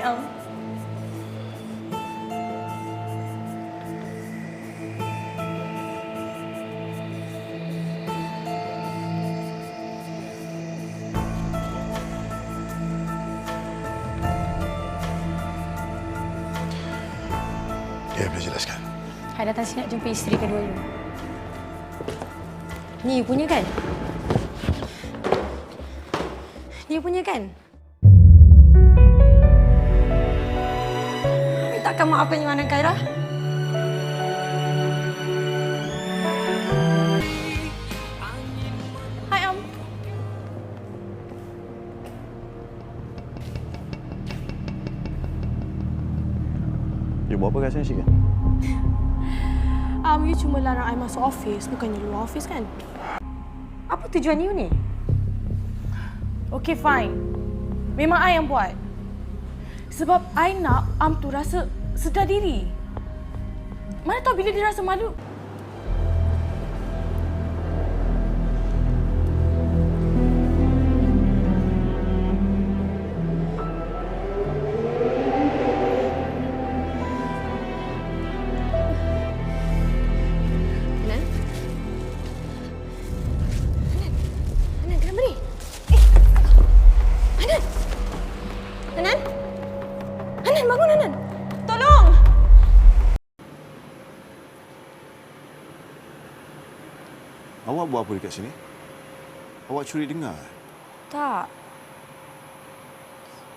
Am. Ya, boleh jelaskan. Hai datang sini nak jumpa isteri kedua you. Ni you punya kan? Ni you punya kan? You takkan maafkan Iman dan Khairah? Hai Am. You buat apa kat sini, Syika? Um, you cuma larang I masuk office, bukannya luar office kan? Apa tujuan you ni? Okay, fine. Memang I yang buat. Sebab I nak Am tu rasa sedar diri. Mana tahu bila dia rasa malu. Hanan? Hanan? Hanan, Awak buat apa dekat sini? Awak curi dengar. Tak.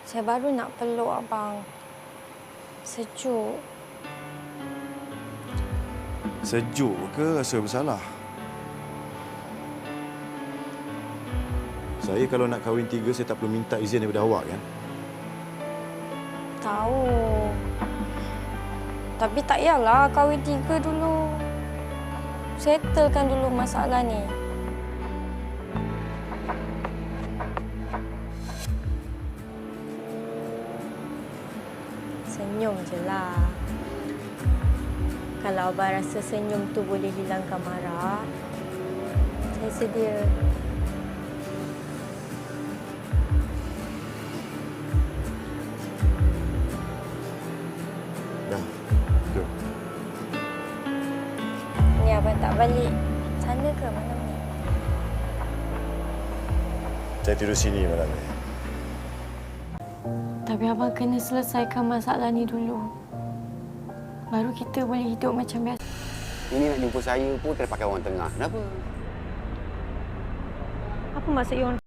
Saya baru nak peluk abang. Sejuk. Sejuk ke rasa bersalah? Saya kalau nak kahwin tiga, saya tak perlu minta izin daripada awak kan? Tahu. Tapi tak yalah kahwin tiga dulu. Settlekan dulu masalah ni. Senyum je lah. Kalau abang rasa senyum tu boleh hilangkan marah, saya sedia. Ni abang tak balik sana ke malam ni? Saya tidur sini malam ni. Tapi abang kena selesaikan masalah ni dulu. Baru kita boleh hidup macam biasa. Ini nak jumpa saya pun kena pakai orang tengah. Kenapa? Apa maksud you orang